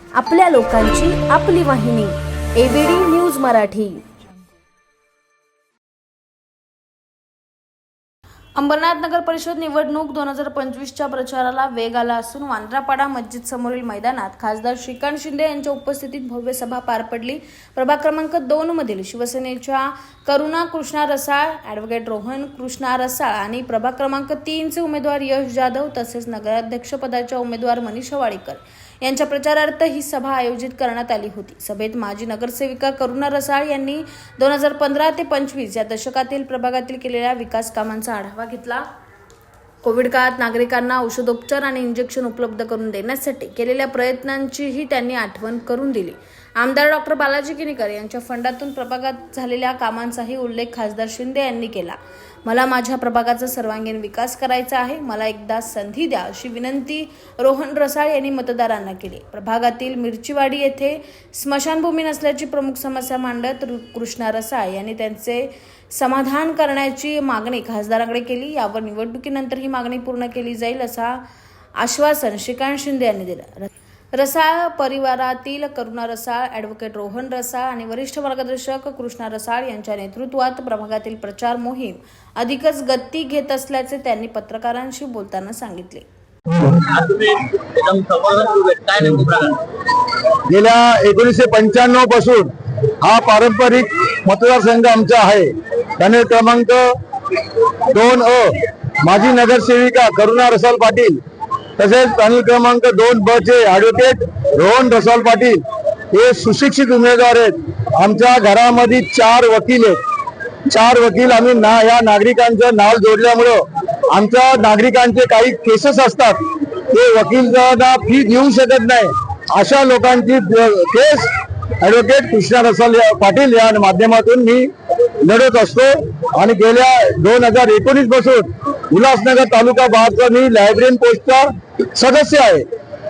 आपल्या लोकांची आपली वाहिनी एबीडी न्यूज मराठी. अंबरनाथ नगर परिषद निवडणूक दोन हजार पंचवीसच्या प्रचाराला वेग आला असून वांद्रापाडा मस्जिद समोरील मैदानात खासदार श्रीकांत शिंदे यांच्या उपस्थितीत भव्य सभा पार पडली. प्रभाग क्रमांक दोन मधील शिवसेनेच्या करुणा कृष्णा रसाळ ॲडव्होकेट रोहन कृष्णा रसाळ आणि प्रभाग क्रमांक तीनचे उमेदवार यश जाधव तसेच नगराध्यक्षपदाच्या उमेदवार मनीषा वाडेकर. यांच्या प्रचारार्थ ही सभा आयोजित करण्यात आली होती. सभेत माजी नगरसेविका करुणा रसाळ यांनी दोन हजार पंधरा ते पंचवीस या दशकातील प्रभागातील केलेल्या विकास कामांचा आढावा घेतला. कोविड काळात नागरिकांना औषधोपचार आणि इंजेक्शन उपलब्ध करून देण्यासाठी केलेल्या प्रयत्नांचीही त्यांनी आठवण करून दिली. आमदार डॉक्टर बालाजी किनीकर यांच्या फंडातून प्रभागात झालेल्या कामांचाही उल्लेख खासदार शिंदे यांनी केला. मला माझ्या प्रभागाचा सर्वांगीण विकास करायचा आहे. मला एकदा संधी द्या अशी विनंती रोहन रसाळ यांनी मतदारांना केली. प्रभागातील मिरचीवाडी येथे स्मशानभूमी नसल्याची प्रमुख समस्या मांडत कृष्णा रसाळ यांनी त्यांचे समाधान करण्याची मागणी खासदारांकडे केली. यावर निवडणुकीनंतर ही मागणी पूर्ण केली जाईल असा आश्वासन श्रीकांत शिंदे यांनी दिलं. रसाळ परिवारातील करुणा रसाळ ॲडव्होकेट रोहन रसाळ आणि वरिष्ठ मार्गदर्शक कृष्णा रसाळ यांच्या नेतृत्वात प्रभागातील प्रचार मोहीम अधिकच गती घेत असल्याचे त्यांनी पत्रकारांशी बोलताना सांगितले. गेल्या एकोणीसशे पंच्याण्णवपासून हा पारंपरिक मतदारसंघ आमचा आहे. त्याने क्रमांक दोन अ माजी नगरसेविका करुणा रसाल पाटील तसेच पॅनल क्रमांक दोन ब चे ऍडव्होकेट रोहन ढसाल पाटील हे सुशिक्षित उमेदवार आहेत. आमच्या घरामध्ये चार वकील आहेत. चार वकील आम्ही ना या नागरिकांचं नाव जोडल्यामुळं आमच्या नागरिकांचे काही केसेस असतात. ते वकीलांना फी देऊ शकत नाही. अशा लोकांची केस ऍडव्होकेट कृष्णा रसाल या- पाटील या माध्यमातून मी लढत असतो. आणि गेल्या दोन हजार एकोणीसपासून उल्हासनगर तालुका बारचा मी लायब्ररीन पोस्टचा सदस्य आहे.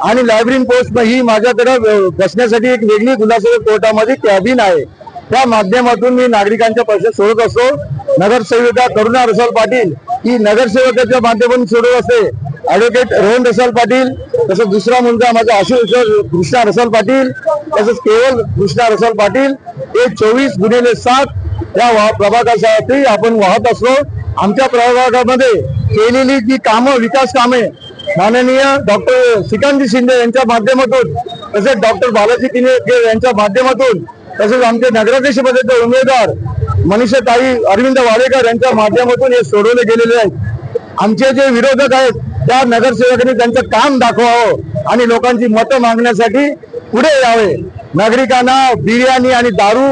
आणि लायब्ररी पोस्ट ही माझ्याकडे बसण्यासाठी एक वेगळी उल्हासनगर कोर्टामध्ये कॅबिन आहे. त्या माध्यमातून मी नागरिकांचे पैसे सोडत असतो. नगरसेविका करुणा रसाल पाटील ही नगरसेवकाच्या माध्यमातून सोडत असते. ऍडव्होकेट रोहन रसाल पाटील तसंच दुसरा मुलगा माझा आशुष कृष्णा रसाल पाटील तसंच केवळ कृष्णा रसाल पाटील. हे चोवीस गुन्हेले सात या प्रभागासाठी आपण वाहत असतो. आमच्या प्रभागामध्ये केलेली जी कामं विकास कामे माननीय डॉक्टर श्रीकांतजी शिंदे यांच्या माध्यमातून तसेच डॉक्टर बालाजी किने यांच्या माध्यमातून तसेच आमचे नगराध्यक्ष पदाचे उमेदवार मनीषा ताई अरविंद वाडेकर यांच्या माध्यमातून हे सोडवले गेलेले आहेत. आमचे जे विरोधक आहेत त्या नगरसेवकांनी त्यांचं काम दाखवावं आणि लोकांची मतं मागण्यासाठी पुढे यावे. नागरिकांना बिर्याणी आणि दारू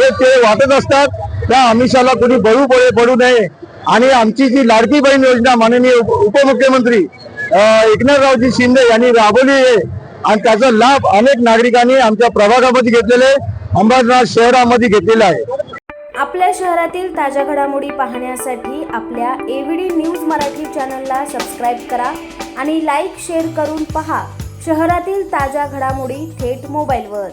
हे ते वाटत असतात त्या आमिषाला कुणी बळू पडे पडू नये. आणि आमची जी लाडकी बहीण योजना माननीय उपमुख्यमंत्री एकनाथरावजी शिंदे यांनी राबवली आहे. आणि त्याचा लाभ अनेक नागरिकांनी आमच्या प्रभागामध्ये घेतलेले अंबरनाथ शहरामध्ये घेतलेला आहे. आपल्या शहरातील ताज्या घडामोडी पाहण्यासाठी आपल्या एव्हीडी न्यूज मराठी चॅनलला सबस्क्राईब करा आणि लाईक शेअर करून पहा. शहरातील ताज्या घडामोडी थेट मोबाईलवर.